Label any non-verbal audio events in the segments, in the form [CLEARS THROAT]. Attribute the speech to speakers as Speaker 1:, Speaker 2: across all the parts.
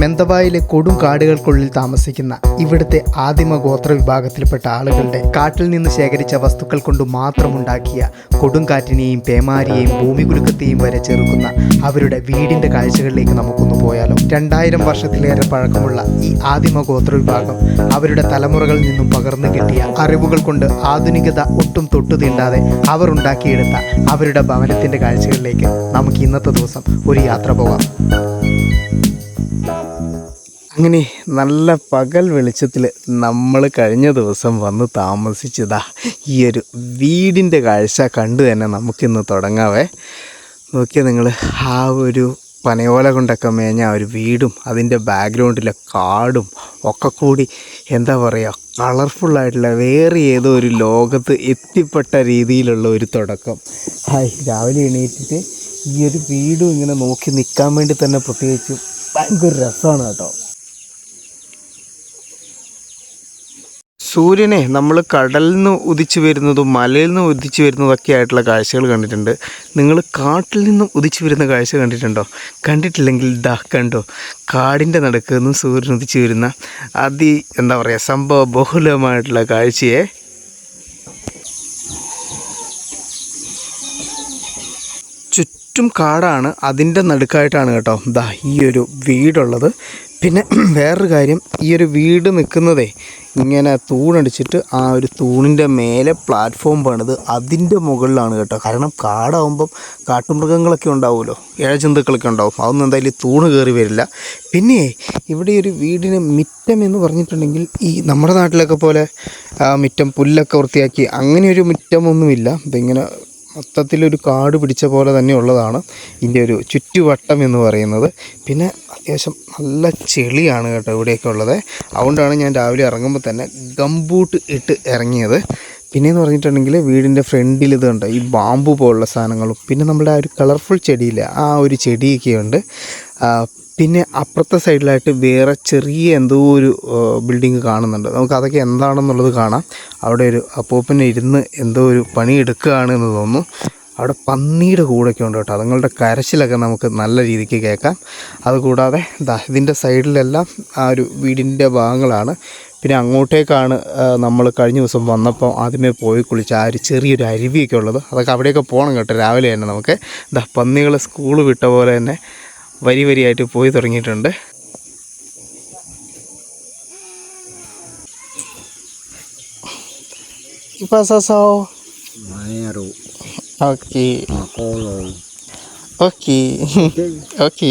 Speaker 1: മെന്തബായിലെ കൊടും കാടുകൾക്കുള്ളിൽ താമസിക്കുന്ന ഇവിടുത്തെ ആദിമ ഗോത്ര വിഭാഗത്തിൽപ്പെട്ട ആളുകളുടെ കാട്ടിൽ നിന്ന് ശേഖരിച്ച വസ്തുക്കൾ കൊണ്ട് മാത്രമുണ്ടാക്കിയ കൊടുങ്കാറ്റിനെയും പേമാരിയെയും ഭൂമികുലുക്കത്തെയും വരെ ചെറുക്കുന്ന അവരുടെ വീടിന്റെ കാഴ്ചകളിലേക്ക് നമുക്കൊന്ന് പോയാലോ. രണ്ടായിരം വർഷത്തിലേറെ പഴക്കമുള്ള ഈ ആദിമ ഗോത്ര വിഭാഗം അവരുടെ തലമുറകളിൽ നിന്നും പകർന്നു കിട്ടിയ അറിവുകൾ കൊണ്ട് ആധുനികത ഒട്ടും തൊട്ടു തീണ്ടാതെ അവർ ഉണ്ടാക്കിയെടുത്ത അവരുടെ ഭവനത്തിന്റെ കാഴ്ചകളിലേക്ക് നമുക്ക് ഇന്നത്തെ ദിവസം ഒരു യാത്ര പോകാം. അങ്ങനെ നല്ല പകൽ വെളിച്ചത്തിൽ നമ്മൾ കഴിഞ്ഞ ദിവസം വന്ന് താമസിച്ചതാ. ഈ ഒരു വീടിന്റെ കാഴ്ച കണ്ടു തന്നെ നമുക്കിന്ന് തുടങ്ങാവേ. നോക്കിയാൽ നിങ്ങൾ ആ ഒരു പനയോല കൊണ്ടൊക്കെ മേഞ്ഞ ഒരു വീടും അതിന്റെ ബാക്ക്ഗ്രൗണ്ടിലെ കാടും ഒക്കെ കൂടി എന്താ പറയുക കളർഫുള്ളായിട്ടുള്ള വേറെ ഏതോ ഒരു ലോകത്ത് എത്തിപ്പെട്ട രീതിയിലുള്ള ഒരു തുടക്കം. ഹായ് രാവിലെ എണീറ്റിട്ട് ഈ ഒരു വീടും ഇങ്ങനെ നോക്കി നിൽക്കാൻ വേണ്ടി തന്നെ പ്രത്യേകിച്ചും ഭയങ്കര രസമാണ് കേട്ടോ. സൂര്യനെ നമ്മൾ കടലിൽ നിന്ന് ഉദിച്ചു വരുന്നതും മലയിൽ നിന്ന് ഉദിച്ചു വരുന്നതൊക്കെ ആയിട്ടുള്ള കാഴ്ചകൾ കണ്ടിട്ടുണ്ട്. നിങ്ങൾ കാട്ടിൽ നിന്നും ഉദിച്ചു വരുന്ന കാഴ്ച കണ്ടിട്ടുണ്ടോ? കണ്ടിട്ടില്ലെങ്കിൽ ദാ കണ്ടോ? കാടിന്റെ നടുക്ക് നിന്നും സൂര്യൻ ഉദിച്ചു വരുന്ന അതി എന്താ പറയുക സംഭവ ബഹുലമായിട്ടുള്ള കാഴ്ചയെ ചുറ്റും കാടാണ് അതിന്റെ നടുക്കായിട്ടാണ് കേട്ടോ ദാ ഈ ഒരു വീടുള്ളത്. പിന്നെ [CLEARS THROAT] വേറൊരു കാര്യം ഈ ഒരു വീട് നിൽക്കുന്നതേ ഇങ്ങനെ തൂണടിച്ചിട്ട് ആ ഒരു തൂണിന്റെ മേലെ പ്ലാറ്റ്ഫോം പണിത് അതിന്റെ മുകളിലാണ് കേട്ടോ. കാരണം കാടാവുമ്പം കാട്ടുമൃഗങ്ങളൊക്കെ ഉണ്ടാവുമല്ലോ ഇഴജന്തുക്കളൊക്കെ ഉണ്ടാവും. അതൊന്നും എന്തായാലും തൂണ് കയറി വരില്ല. പിന്നെ ഇവിടെ ഒരു വീടിന് മിറ്റം എന്ന് പറഞ്ഞിട്ടുണ്ടെങ്കിൽ ഈ നമ്മുടെ നാട്ടിലൊക്കെ പോലെ മിറ്റം പുല്ലൊക്കെ വൃത്തിയാക്കി അങ്ങനെ ഒരു മിറ്റമൊന്നുമില്ല. ഇതിങ്ങനെ മൊത്തത്തിലൊരു കാട് പിടിച്ച പോലെ തന്നെ ഉള്ളതാണ് ഇതിന്റെ ഒരു ചുറ്റുവട്ടം എന്ന് പറയുന്നത്. പിന്നെ അത്യാവശ്യം നല്ല ചെളിയാണ് കേട്ടോ ഇവിടെയൊക്കെ ഉള്ളത്. അതുകൊണ്ടാണ് ഞാൻ രാവിലെ ഇറങ്ങുമ്പോൾ തന്നെ ഗംബൂട്ട് ഇട്ട് ഇറങ്ങിയത്. പിന്നെയെന്ന് പറഞ്ഞിട്ടുണ്ടെങ്കിൽ വീടിന്റെ ഫ്രണ്ടിൽ ഇത് കണ്ടോ? ഈ ബാമ്പു പോലുള്ള സാധനങ്ങളും. പിന്നെ നമ്മുടെ ആ ഒരു കളർഫുൾ ചെടിയില്ല? ആ ഒരു ചെടിയൊക്കെ ഉണ്ട് ആ, പിന്നെ അപ്പുറത്തെ സൈഡിലായിട്ട് വേറെ ചെറിയ എന്തോ ഒരു ബിൽഡിങ് കാണുന്നുണ്ട്. നമുക്ക് അതൊക്കെ എന്താണെന്നുള്ളത് കാണാം. അവിടെ ഒരു അപ്പൂപ്പനെ ഇരുന്ന് എന്തോ ഒരു പണി എടുക്കുകയാണ് എന്ന് തോന്നുന്നു. അവിടെ പന്നിയുടെ കൂടൊക്കെ ഉണ്ട് കേട്ടോ. അതുങ്ങളുടെ കരച്ചിലൊക്കെ നമുക്ക് നല്ല രീതിക്ക് കേൾക്കാം. അതുകൂടാതെ ഇതിന്റെ സൈഡിലെല്ലാം ആ ഒരു വീടിന്റെ ഭാഗങ്ങളാണ്. പിന്നെ അങ്ങോട്ടേക്കാണ് നമ്മൾ കഴിഞ്ഞ ദിവസം വന്നപ്പോൾ ആദ്യമേ പോയി കുളിച്ച് ആ ഒരു ചെറിയൊരു അരുവിയൊക്കെ ഉള്ളത്. അതൊക്കെ അവിടെയൊക്കെ പോകണം കേട്ടോ രാവിലെ തന്നെ നമുക്ക്. ദാ പന്നികൾ സ്കൂൾ വിട്ട പോലെ തന്നെ വരി വരിയായിട്ട് പോയി തുടങ്ങിയിട്ടുണ്ട്. ഓക്കെ.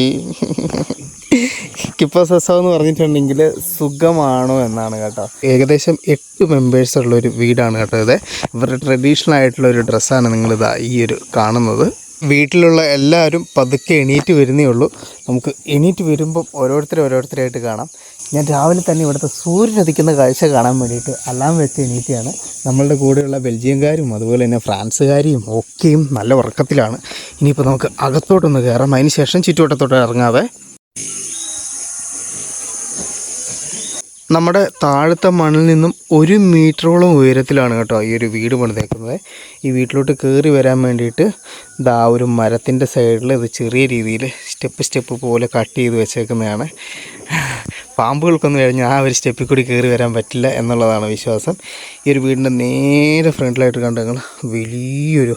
Speaker 1: കിപ്പസസോ എന്ന് പറഞ്ഞിട്ടുണ്ടെങ്കിൽ സുഖമാണോ എന്നാണ് കേട്ടോ. ഏകദേശം എട്ട് മെമ്പേഴ്സ് ഉള്ള ഒരു വീടാണ് കേട്ടോ ഇത്. ഇവരുടെ ട്രഡീഷണൽ ആയിട്ടുള്ള ഒരു ഡ്രസ്സാണ് നിങ്ങളിതാ ഈ ഒരു കാണുന്നത്. വീട്ടിലുള്ള എല്ലാവരും പതുക്കെ എണീറ്റ് വരുന്നേ ഉള്ളൂ. നമുക്ക് എണീറ്റ് വരുമ്പം ഓരോരുത്തരും ഓരോരുത്തരായിട്ട് കാണാം. ഞാൻ രാവിലെ തന്നെ ഇവിടുത്തെ സൂര്യൻ ഉദിക്കുന്ന കാഴ്ച കാണാൻ വേണ്ടിയിട്ട് അലാം വെച്ച് എണീറ്റിയാണ്. നമ്മളുടെ കൂടെയുള്ള ബെൽജിയംകാരും അതുപോലെ തന്നെ ഫ്രാൻസുകാരെയും ഒക്കെയും നല്ല ഉറക്കത്തിലാണ്. ഇനിയിപ്പോൾ നമുക്ക് അകത്തോട്ടൊന്ന് കയറാം അതിന് ശേഷം ചുറ്റുവട്ടത്തോട്ട് ഇറങ്ങാവേ. നമ്മുടെ താഴത്തെ മണ്ണിൽ നിന്നും ഒരു മീറ്ററോളം ഉയരത്തിലാണ് കേട്ടോ ഈ ഒരു വീട് പണിതേക്കുന്നത്. ഈ വീട്ടിലോട്ട് കയറി വരാൻ വേണ്ടിയിട്ട് ദാ ഒരു മരത്തിന്റെ സൈഡിൽ ഇത് ചെറിയ രീതിയിൽ സ്റ്റെപ്പ് സ്റ്റെപ്പ് പോലെ കട്ട് ചെയ്ത് വെച്ചേക്കുന്നതാണ്. പാമ്പുകൾക്കൊന്നും കഴിഞ്ഞാൽ ആ ഒരു സ്റ്റെപ്പിൽ കൂടി കയറി വരാൻ പറ്റില്ല എന്നുള്ളതാണ് വിശ്വാസം. ഈ ഒരു വീടിന്റെ നേരെ ഫ്രണ്ടിലായിട്ട് കണ്ട് നിങ്ങൾ വലിയൊരു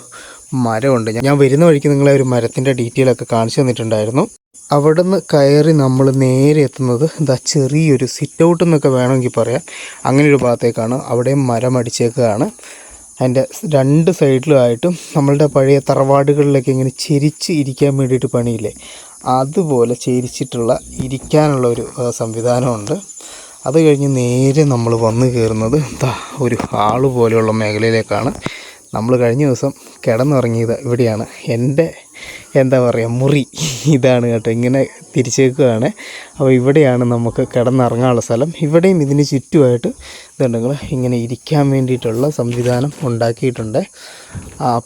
Speaker 1: മരമുണ്ട്. ഞാൻ വരുന്ന വഴിക്ക് നിങ്ങളെ ഒരു മരത്തിന്റെ ഡീറ്റെയിൽ ഒക്കെ കാണിച്ചു തന്നിട്ടുണ്ടായിരുന്നു. അവിടുന്ന് കയറി നമ്മൾ നേരെ എത്തുന്നത് എന്താ ചെറിയൊരു സിറ്റ് ഔട്ട് എന്നൊക്കെ വേണമെങ്കിൽ പറയാം. അങ്ങനെ ഒരു ഭാഗത്തേക്കാണ് അവിടെ മരം അടിച്ചേക്കുകയാണ് അതിന്റെ രണ്ട് സൈഡിലുമായിട്ടും നമ്മളുടെ പഴയ തറവാടുകളിലൊക്കെ ഇങ്ങനെ ചെരിച്ച് ഇരിക്കാൻ വേണ്ടിയിട്ട് പണിയില്ലേ? അതുപോലെ ചെരിച്ചിട്ടുള്ള ഇരിക്കാനുള്ള ഒരു സംവിധാനമുണ്ട്. അത് കഴിഞ്ഞ് നേരെ നമ്മൾ വന്ന് കയറുന്നത് എന്താ ഒരു ഹാൾ പോലെയുള്ള മേഖലയിലേക്കാണ്. നമ്മൾ കഴിഞ്ഞ ദിവസം കിടന്നുറങ്ങിയത് ഇവിടെയാണ്. എന്റെ എന്താ പറയുക മുറി. ഇതാണ് കേട്ടോ ഇങ്ങനെ തിരിച്ചേക്കുകയാണ് അപ്പോൾ ഇവിടെയാണ് നമുക്ക് കിടന്നിറങ്ങാനുള്ള സ്ഥലം. ഇവിടെയും ഇതിന് ചുറ്റുമായിട്ട് ഇതുണ്ടെങ്കിൽ ഇങ്ങനെ ഇരിക്കാൻ വേണ്ടിയിട്ടുള്ള സംവിധാനം ഉണ്ടാക്കിയിട്ടുണ്ട്.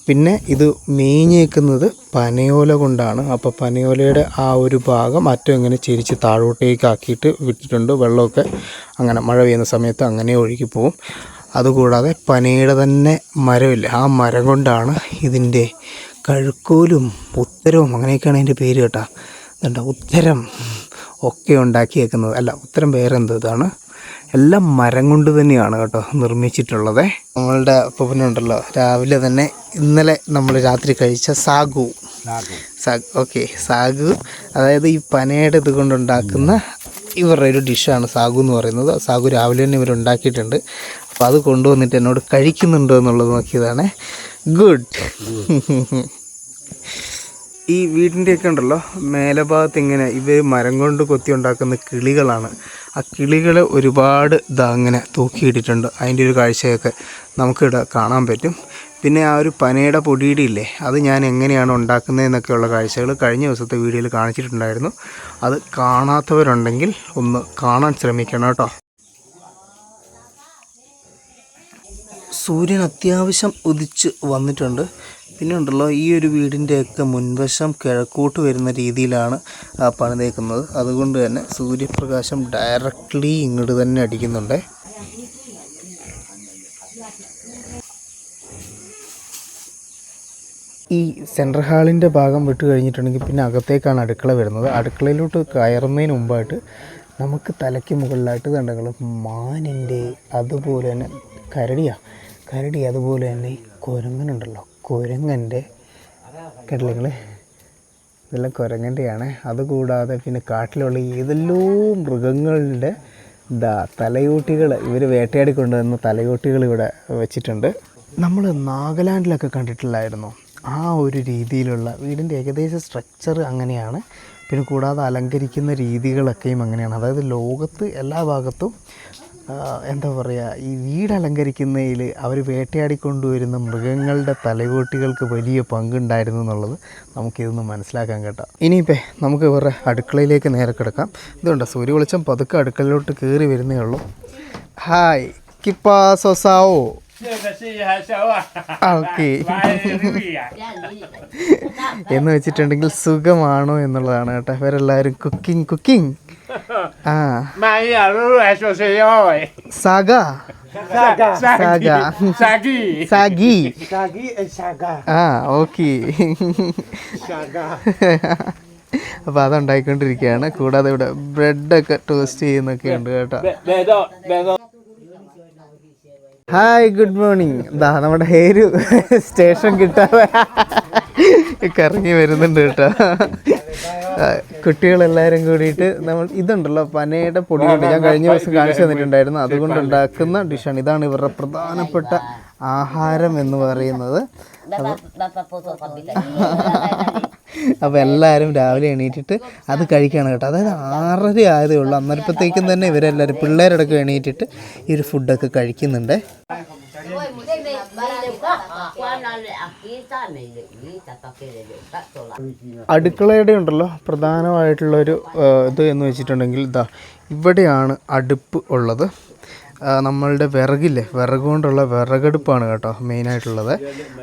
Speaker 1: പിന്നെ ഇത് മേഞ്ഞേക്കുന്നത് പനയോല കൊണ്ടാണ്. അപ്പോൾ പനയോലയുടെ ആ ഒരു ഭാഗം അറ്റം ഇങ്ങനെ ചിരിച്ച് താഴോട്ടേക്ക് ആക്കിയിട്ട് വിട്ടിട്ടുണ്ട് വെള്ളമൊക്കെ. അങ്ങനെ മഴ പെയ്യുന്ന സമയത്ത് അങ്ങനെ ഒഴുകി പോവും. അതുകൂടാതെ പനയുടെ തന്നെ മരമില്ല ആ മരം കൊണ്ടാണ് ഇതിന്റെ കഴുക്കോലും ഉത്തരവും അങ്ങനെയൊക്കെയാണ് അതിന്റെ പേര് കേട്ടോ. ഇതുണ്ട്? ഉത്തരം ഒക്കെ ഉണ്ടാക്കിയേക്കുന്നത്. അല്ല ഉത്തരം വേറെ എന്ത് ഇതാണ്. എല്ലാം മരം കൊണ്ട് തന്നെയാണ് കേട്ടോ നിർമ്മിച്ചിട്ടുള്ളത്. നമ്മളുടെ ഉണ്ടല്ലോ രാവിലെ തന്നെ ഇന്നലെ നമ്മൾ രാത്രി കഴിച്ച സാഗു. സാഗു. ഓക്കെ സാഗു. അതായത് ഈ പനയുടെ ഇത് കൊണ്ടുണ്ടാക്കുന്ന ഇവരുടെ ഒരു ഡിഷാണ് സാഗു എന്ന് പറയുന്നത്. സാഗു രാവിലെ തന്നെ ഇവർ ഉണ്ടാക്കിയിട്ടുണ്ട് അപ്പോൾ അത് കൊണ്ടുവന്നിട്ട് എന്നോട് കഴിക്കുന്നുണ്ടോ എന്നുള്ളത് നോക്കിയതാണ്. ഗുഡ് [LAUGHS] ഈ വീടിന്റെയൊക്കെ ഉണ്ടല്ലോ മേലഭാഗത്ത് ഇങ്ങനെ ഇവർ മരം കൊണ്ട് കൊത്തി ഉണ്ടാക്കുന്ന കിളികളാണ്. ആ കിളികൾ ഒരുപാട് ഇതാ അങ്ങനെ തൂക്കിയിട്ടിട്ടുണ്ട്. അതിന്റെ ഒരു കാഴ്ചയൊക്കെ നമുക്കിവിടെ കാണാൻ പറ്റും. പിന്നെ ആ ഒരു പനയുടെ പൊടിയുടെ ഇല്ലേ അത് ഞാൻ എങ്ങനെയാണ് ഉണ്ടാക്കുന്നതെന്നൊക്കെയുള്ള കാഴ്ചകൾ കഴിഞ്ഞ ദിവസത്തെ വീഡിയോയിൽ കാണിച്ചിട്ടുണ്ടായിരുന്നു. അത് കാണാത്തവരുണ്ടെങ്കിൽ ഒന്ന് കാണാൻ ശ്രമിക്കണം കേട്ടോ. സൂര്യൻ അത്യാവശ്യം ഉദിച്ച് വന്നിട്ടുണ്ട്. പിന്നെ ഉണ്ടല്ലോ ഈ ഒരു വീടിന്റെയൊക്കെ മുൻവശം കിഴക്കോട്ട് വരുന്ന രീതിയിലാണ് പണിതേക്കുന്നത്. അതുകൊണ്ട് തന്നെ സൂര്യപ്രകാശം ഡയറക്റ്റ്ലി ഇങ്ങോട്ട് തന്നെ അടിക്കുന്നുണ്ട്. ഈ സെൻട്രൽ ഹാളിന്റെ ഭാഗം വിട്ട് കഴിഞ്ഞിട്ടുണ്ടെങ്കിൽ പിന്നെ അകത്തേക്കാണ് അടുക്കള വരുന്നത്. അടുക്കളയിലോട്ട് കയറുന്നതിന് മുമ്പായിട്ട് നമുക്ക് തലയ്ക്ക് മുകളിലായിട്ട് കണ്ടങ്ങൾ മാനിന്റെ അതുപോലെ തന്നെ കരടിയാ. കരടി അതുപോലെ തന്നെ കുരങ്ങനുണ്ടല്ലോ. കുരങ്ങന്റെ കടലങ്ങൾ ഇതെല്ലാം കുരങ്ങന്റെയാണ്. അതുകൂടാതെ പിന്നെ കാട്ടിലുള്ള ഏതെല്ലോ മൃഗങ്ങളുടെ ഇതാ തലയൂട്ടികൾ ഇവർ വേട്ടയാടി കൊണ്ടുവന്ന തലയൂട്ടികൾ ഇവിടെ വെച്ചിട്ടുണ്ട്. നമ്മൾ നാഗാലാൻഡിലൊക്കെ കണ്ടിട്ടില്ലായിരുന്നു. ആ ഒരു രീതിയിലുള്ള വീടിന്റെ ഏകദേശ സ്ട്രക്ചർ അങ്ങനെയാണ്. പിന്നെ കൂടാതെ അലങ്കരിക്കുന്ന രീതികളൊക്കെയും അങ്ങനെയാണ്. അതായത് ലോകത്ത് എല്ലാ ഭാഗത്തും എന്താ പറയുക ഈ വീട് അലങ്കരിക്കുന്നതിൽ അവർ വേട്ടയാടിക്കൊണ്ടുവരുന്ന മൃഗങ്ങളുടെ തലകോട്ടികൾക്ക് വലിയ പങ്കുണ്ടായിരുന്നു എന്നുള്ളത് നമുക്കിതൊന്ന് മനസ്സിലാക്കാൻ കേട്ടോ. ഇനിയിപ്പോൾ നമുക്ക് ഇവരുടെ അടുക്കളയിലേക്ക് നേരെ കിടക്കാം. ഇതുണ്ട് സൂര്യ വെളിച്ചം പതുക്കെ അടുക്കളയിലോട്ട് കയറി വരുന്നേ ഉള്ളൂ. ഹായ് കിപ്പാ സൊസാവോ? എന്ന് വെച്ചിട്ടുണ്ടെങ്കിൽ സുഖമാണോ എന്നുള്ളതാണ് കേട്ടോ. ഇവരെല്ലാവരും
Speaker 2: cooking cooking.
Speaker 1: Ah.
Speaker 2: Maria Lulu é
Speaker 1: Soseoi.
Speaker 2: Saga. Saga.
Speaker 1: Saga.
Speaker 2: Sagi. Sagi. Sagi and
Speaker 1: Saga. Ah,
Speaker 2: okay. Saga.
Speaker 1: അപ്പൊ അതുണ്ടായിക്കൊണ്ടിരിക്കുകയാണ് കൂടാതെ ഇവിടെ ബ്രെഡൊക്കെ ടോസ്റ്റ് ചെയ്യുന്നൊക്കെ ഉണ്ട് കേട്ടോ ഹായ് ഗുഡ് മോർണിംഗ് ദാ നമ്മുടെ ഹേരു സ്റ്റേഷൻ കിട്ടാതെ കറങ്ങി വരുന്നുണ്ട് കേട്ടോ. കുട്ടികളെല്ലാവരും കൂടിയിട്ട് നമ്മൾ ഇതുണ്ടല്ലോ പനയുടെ പൊടി കൊണ്ട് ഞാൻ കഴിഞ്ഞ ദിവസം കാണിച്ചു തന്നിട്ടുണ്ടായിരുന്നു. അതുകൊണ്ട് ഉണ്ടാക്കുന്ന ഡിഷാണ് ഇതാണ് ഇവരുടെ പ്രധാനപ്പെട്ട ആഹാരം എന്ന് പറയുന്നത്. അപ്പോൾ [LAUGHS] എല്ലാവരും രാവിലെ എണീറ്റിട്ട് അത് കഴിക്കുകയാണ് കേട്ടോ. അതായത് ആറര ആയതേ ഉള്ളൂ. അന്നേരപ്പോഴത്തേക്കും തന്നെ ഇവരെല്ലാവരും പിള്ളേരടക്കം എണീറ്റിട്ട് ഈ ഒരു ഫുഡൊക്കെ കഴിക്കുന്നുണ്ട്. അടുക്കളയുടെ ഉണ്ടല്ലോ. പ്രധാനമായിട്ടുള്ള ഒരു ഇത് എന്ന് വെച്ചിട്ടുണ്ടെങ്കിൽ ഇതാ ഇവിടെയാണ് അടുപ്പ് ഉള്ളത്. നമ്മളുടെ വിറകില്ലേ? വിറക് കൊണ്ടുള്ള വിറകടുപ്പാണ് കേട്ടോ മെയിനായിട്ടുള്ളത്.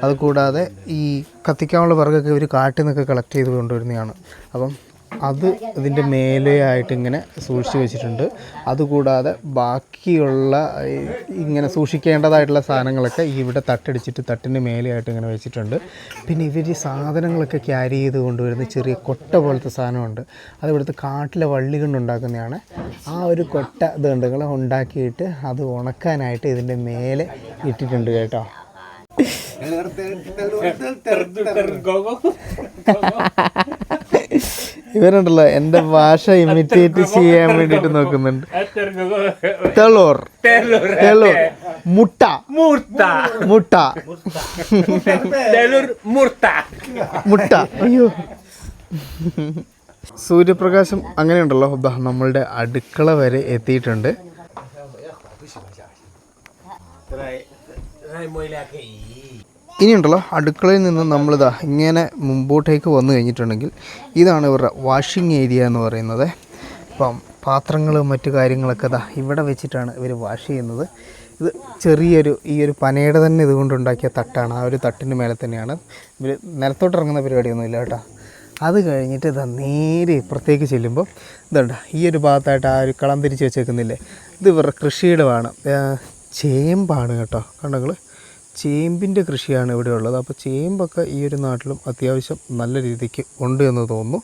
Speaker 1: അതുകൂടാതെ ഈ കത്തിക്കാനുള്ള വിറകൊക്കെ ഇവർ കാട്ടിൽ നിന്നൊക്കെ കളക്ട് ചെയ്ത് കൊണ്ടുവരുന്നതാണ്. അപ്പം അത് ഇതിന്റെ മേലെയായിട്ട് ഇങ്ങനെ സൂക്ഷിച്ച് വെച്ചിട്ടുണ്ട് അതുകൂടാതെ ബാക്കിയുള്ള ഇങ്ങനെ സൂക്ഷിക്കേണ്ടതായിട്ടുള്ള സാധനങ്ങളൊക്കെ ഇവിടെ തട്ടടിച്ചിട്ട് തട്ടിന്റെ മേലെയായിട്ട് ഇങ്ങനെ വെച്ചിട്ടുണ്ട് പിന്നെ ഇവർ ഈ സാധനങ്ങളൊക്കെ ക്യാരി ചെയ്ത് കൊണ്ടുവരുന്ന ചെറിയ കൊട്ട പോലത്തെ സാധനമുണ്ട് അത് ഇവിടുത്തെ കാട്ടിലെ വള്ളി കൊണ്ടുണ്ടാക്കുന്നതാണ് ആ ഒരു കൊട്ട ഇത് ഉണ്ടാക്കിയിട്ട് അത് ഉണക്കാനായിട്ട് ഇതിന്റെ മേലെ ഇട്ടിട്ടുണ്ട് കേട്ടോ ഇവരുണ്ടല്ലോ എന്റെ ഭാഷ [LAUGHS] ഇമിറ്റേറ്റ് ചെയ്യാൻ വേണ്ടിട്ട് നോക്കുന്നുണ്ട്. തെളോർ. തെളോർ മുട്ട.
Speaker 2: മുർത്ത
Speaker 1: മുട്ട.
Speaker 2: telur murta.
Speaker 1: മുട്ട. അയ്യോ. സൂര്യപ്രകാശം അങ്ങനെയുണ്ടല്ലോ. നമ്മളുടെ അടുക്കള വരെ എത്തിയിട്ടുണ്ട്. ഇനിയുണ്ടല്ലോ അടുക്കളയിൽ നിന്ന് നമ്മളിതാ ഇങ്ങനെ മുമ്പോട്ടേക്ക് വന്നു കഴിഞ്ഞിട്ടുണ്ടെങ്കിൽ ഇതാണ് ഇവരുടെ വാഷിംഗ് ഏരിയ എന്ന് പറയുന്നത്. അപ്പം പാത്രങ്ങളും മറ്റു കാര്യങ്ങളൊക്കെ ഇതാ ഇവിടെ വെച്ചിട്ടാണ് ഇവർ വാഷ് ചെയ്യുന്നത്. ഇത് ചെറിയൊരു ഈ ഒരു പനയുടെ തന്നെ ഇതുകൊണ്ടുണ്ടാക്കിയ തട്ടാണ്. ആ ഒരു തട്ടിന്റെ മേലെ തന്നെയാണ്. ഇവർ നിലത്തോട്ട് ഇറങ്ങുന്ന പരിപാടിയൊന്നും ഇല്ല കേട്ടോ. അത് കഴിഞ്ഞിട്ട് ഇതാ നേരെ ഇപ്പുറത്തേക്ക് ചെല്ലുമ്പോൾ ഇതുണ്ട ഈ ഒരു ഭാഗത്തായിട്ട് ആ ഒരു കളം തിരിച്ച് വെച്ചേക്കുന്നില്ലേ? ഇത് ഇവരുടെ കൃഷിയിടമാണ്. ചേമ്പാണ് കേട്ടോ കണ്ടങ്ങൾ ചേമ്പിന്റെ കൃഷിയാണ് ഇവിടെ ഉള്ളത് അപ്പോൾ ചേമ്പൊക്കെ ഈ ഒരു നാട്ടിലും അത്യാവശ്യം നല്ല രീതിക്ക് ഉണ്ട് എന്ന് തോന്നുന്നു.